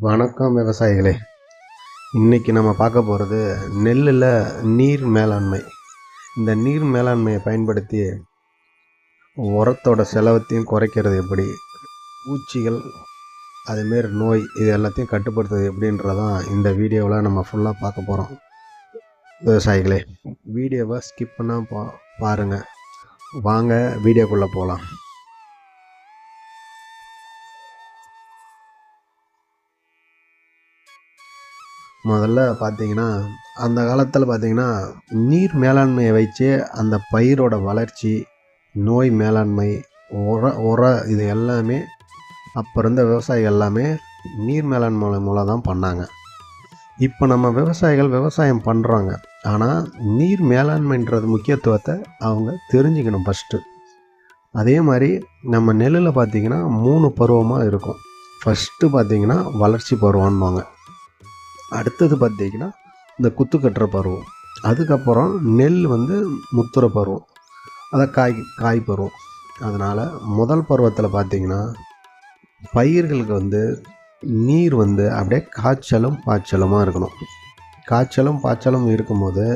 வணக்கம் விவசாயிகளே. இன்னைக்கு நம்ம பார்க்க போகிறது நெல்லில் நீர் மேலாண்மை. இந்த நீர் மேலாண்மையை பயன்படுத்தி உரத்தோட செலவத்தையும் குறைக்கிறது எப்படி? பூச்சிகள் அதுமாரி நோய் இது எல்லாத்தையும் கட்டுப்படுத்துறது எப்படின்றதான் இந்த வீடியோவில் நம்ம ஃபுல்லாக பார்க்க போகிறோம் விவசாயிகளே வீடியோவை ஸ்கிப் பண்ணால் பா பாருங்கள் வாங்க வீடியோக்குள்ளே போகலாம் முதல்ல பார்த்தீங்கன்னா அந்த காலத்தில் பார்த்தீங்கன்னா நீர் மேலாண்மையை வச்சு அந்த பயிரோட வளர்ச்சி நோய் மேலாண்மை உர உர இது எல்லாமே அப்போ இருந்த விவசாயிகள் எல்லாமே நீர் மேலாண்மை மூலம் தான் பண்ணாங்க. இப்போ நம்ம விவசாயிகள் விவசாயம் பண்ணுறாங்க ஆனால் நீர் மேலாண்மைன்றது முக்கியத்துவத்தை அவங்க தெரிஞ்சுக்கணும் ஃபஸ்ட்டு அதே மாதிரி நம்ம நெல்லில் பார்த்திங்கன்னா மூணு பருவமாக இருக்கும். ஃபஸ்ட்டு பார்த்திங்கன்னா வளர்ச்சி பருவம்பாங்க அடுத்தது பார்த்திங்கன்னா இந்த குத்து கட்டுற பருவம். அதுக்கப்புறம் நெல் வந்து முத்துற பருவம். அதை காய் காய் பருவம். அதனால் முதல் பருவத்தில் பார்த்திங்கன்னா பயிர்களுக்கு வந்து நீர் வந்து அப்படியே காய்ச்சலும் பாய்ச்சலுமாக இருக்கணும். காய்ச்சலும் பாய்ச்சலும் இருக்கும்போது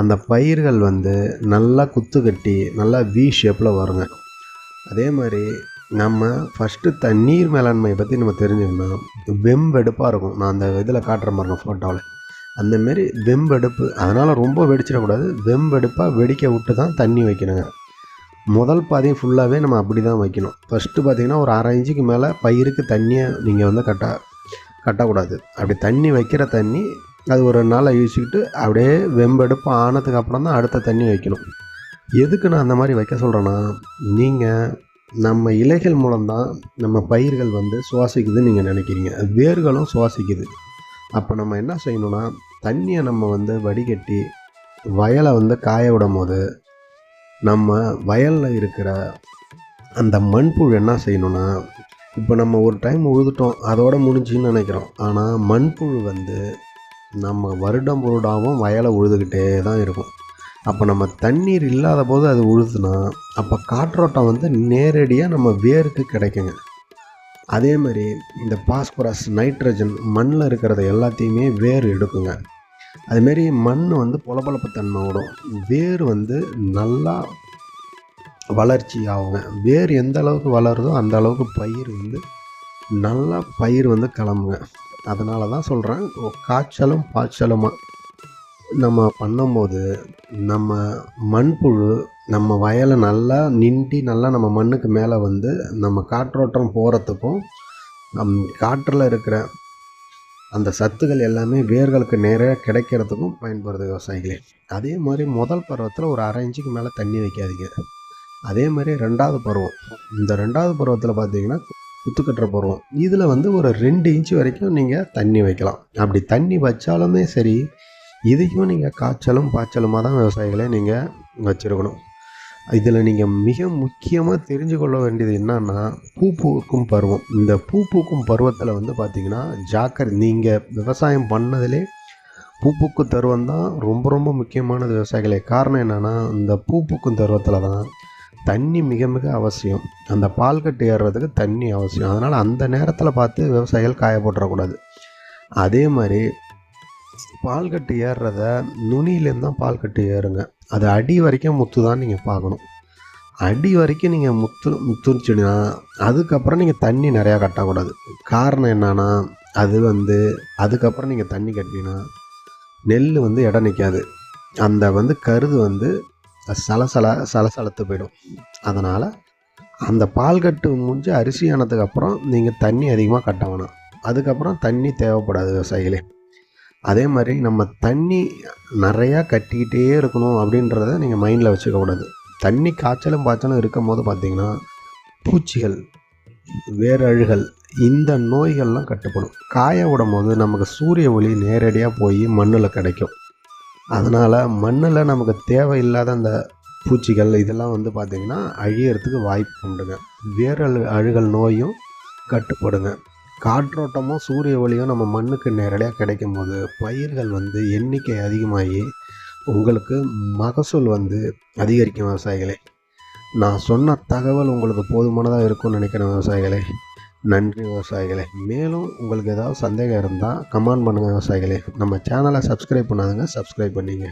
அந்த பயிர்கள் வந்து நல்லா குத்து கட்டி நல்லா வி ஷேப்பில் வருங்க. அதே மாதிரி நம்ம ஃபஸ்ட்டு தண்ணீர் மேலாண்மையை பற்றி நம்ம தெரிஞ்சுக்கணும் வெம்பெடுப்பாக இருக்கும். நான் அந்த இதில் காட்டுற பாருங்க ஃபோட்டோவில் அந்தமாரி வெம்பெடுப்பு அதனால் ரொம்ப வெடிச்சிடக்கூடாது. வெம்பெடுப்பாக வெடிக்க விட்டு தான் தண்ணி வைக்கணுங்க. முதல் பாதையும் ஃபுல்லாகவே நம்ம அப்படி தான் வைக்கணும். ஃபஸ்ட்டு பார்த்திங்கன்னா ஒரு அரை இன்ச்சுக்கு மேலே பயிருக்கு தண்ணியை நீங்கள் வந்து கட்ட கட்டக்கூடாது. அப்படி தண்ணி வைக்கிற தண்ணி அது ஒரு ரெண்டு யூசிக்கிட்டு அப்படியே வெம்பெடுப்பு ஆனதுக்கு அப்புறம் தான் அடுத்த தண்ணி வைக்கணும். எதுக்கு நான் அந்த மாதிரி வைக்க சொல்கிறேன்னா நீங்கள் நம்ம இலைகள் மூலம்தான் நம்ம பயிர்கள் வந்து சுவாசிக்குதுன்னு நீங்கள் நினைக்கிறீங்க. வேர்களும் சுவாசிக்குது. அப்போ நம்ம என்ன செய்யணும்னா தண்ணியை நம்ம வந்து வடிகட்டி வயலை வந்து காய விடும் போது நம்ம வயலில் இருக்கிற அந்த மண்புழு என்ன செய்யணும்னா இப்போ நம்ம ஒரு டைம் உழுதுட்டோம் அதோட முடிஞ்சுன்னு நினைக்கிறோம். ஆனால் மண்புழு வந்து நம்ம வருடம் பொருடாகவும் வயலை உழுதுகிட்டே தான் இருக்கும். அப்போ நம்ம தண்ணீர் இல்லாத போது அது உழுதுனா அப்போ காற்றோட்டம் வந்து நேரடியாக நம்ம வேருக்கு கிடைக்குங்க. அதே மாதிரி இந்த பாஸ்பரஸ் நைட்ரஜன் மண்ணில் இருக்கிறத எல்லாத்தையுமே வேர் எடுக்குங்க. அதுமாரி மண் வந்து பொலப்பொலப்பு தன்மை விடும் வேர் வந்து நல்லா வளர்ச்சி ஆகுங்க வேர் எந்த அளவுக்கு வளருதோ அந்த அளவுக்கு பயிர் வந்து நல்லா பயிர் வந்து கிளம்புங்க. அதனால தான் சொல்கிறேன் காய்ச்சலும் பாய்ச்சலுமாக நம்ம பண்ணும்போது நம்ம மண்புழு நம்ம வயலை நல்லா நிண்டி நல்லா நம்ம மண்ணுக்கு மேலே வந்து நம்ம காற்றோட்டம் போகிறதுக்கும் நம் காற்றில் இருக்கிற அந்த சத்துக்கள் எல்லாமே வேர்களுக்கு நேராக கிடைக்கிறதுக்கும் பயன்படுது விவசாயிகளே. அதே மாதிரி முதல் பருவத்தில் ஒரு அரை இன்ச்சுக்கு மேலே தண்ணி வைக்காதீங்க. அதே மாதிரி ரெண்டாவது பருவம். இந்த ரெண்டாவது பருவத்தில் பார்த்தீங்கன்னா குத்துக்கட்டுற பருவம். இதில் வந்து ஒரு ரெண்டு இன்ச்சு வரைக்கும் நீங்கள் தண்ணி வைக்கலாம். அப்படி தண்ணி வச்சாலுமே சரி இதையும் நீங்கள் காய்ச்சலும் பாய்ச்சலுமாக தான் விவசாயிகளை நீங்கள் வச்சுருக்கணும். இதில் நீங்கள் மிக முக்கியமாக தெரிஞ்சு கொள்ள வேண்டியது என்னன்னா பூ பூக்கும் பருவம். இந்த பூ பூக்கும் பருவத்தில் வந்து பார்த்திங்கன்னா ஜாக்கிர நீங்கள் விவசாயம் பண்ணதிலே பூ பூக்கும் தருவம் தான் ரொம்ப ரொம்ப முக்கியமானது விவசாயிகளே. காரணம் என்னென்னா இந்த பூ பூக்கும் தருவத்தில் தான் தண்ணி மிக மிக அவசியம். அந்த பால் கட்டு ஏறுறதுக்கு தண்ணி அவசியம். அதனால் அந்த நேரத்தில் பார்த்து விவசாயிகள் காய போட்டுறக்கூடாது அதே மாதிரி பால் கட்டு ஏறுறத நுனியிலேருந்து தான் பால் கட்டு ஏறுங்க. அது அடி வரைக்கும் முத்து தான் நீங்கள் பார்க்கணும். அடி வரைக்கும் நீங்கள் முத்து முத்துச்சுன்னா அதுக்கப்புறம் நீங்கள் தண்ணி நிறையா கட்டக்கூடாது. காரணம் என்னன்னா அது வந்து அதுக்கப்புறம் நீங்கள் தண்ணி கட்டினா நெல் வந்து இடம் நிற்காது அந்த வந்து கருது வந்து சலசல சலசலத்து போயிடும். அதனால் அந்த பால் கட்டு முடிஞ்சு அரிசி ஆனதுக்கப்புறம் நீங்கள் தண்ணி அதிகமாக கட்ட வேணாம். அதுக்கப்புறம் தண்ணி தேவைப்படாது விவசாயிகளே. அதே மாதிரி நம்ம தண்ணி நிறையா கட்டிக்கிட்டே இருக்கணும் அப்படின்றத நீங்கள் மைண்டில் வச்சுக்கக்கூடாது தண்ணி காய்ச்சலும் பாய்ச்சலும் இருக்கும் போது பார்த்திங்கன்னா பூச்சிகள் வேரழுகள் இந்த நோய்கள்லாம் கட்டுப்படும். காய விடும் போது நமக்கு சூரிய ஒளி நேரடியாக போய் மண்ணில் கிடைக்கும். அதனால் மண்ணில் நமக்கு தேவையில்லாத அந்த பூச்சிகள் இதெல்லாம் வந்து பார்த்திங்கன்னா அழியறதுக்கு வாய்ப்பு உண்டுங்க. வேரழு அழுகல் நோயும் கட்டுப்படுங்க. காற்றோட்டமும் சூரிய ஒளியும் நம்ம மண்ணுக்கு நேரடியாக கிடைக்கும் போது பயிர்கள் வந்து எண்ணிக்கை அதிகமாகி உங்களுக்கு மகசூல் வந்து அதிகரிக்கும் விவசாயிகளே. நான் சொன்ன தகவல் உங்களுக்கு போதுமானதாக இருக்கும்னு நினைக்கிறேன் விவசாயிகளே. நன்றி விவசாயிகளே. மேலும் உங்களுக்கு ஏதாவது சந்தேகம் இருந்தால் கமெண்ட் பண்ணுங்கள் விவசாயிகளே. நம்ம சேனலை சப்ஸ்கிரைப் பண்ணாதுங்க சப்ஸ்கிரைப் பண்ணிங்க.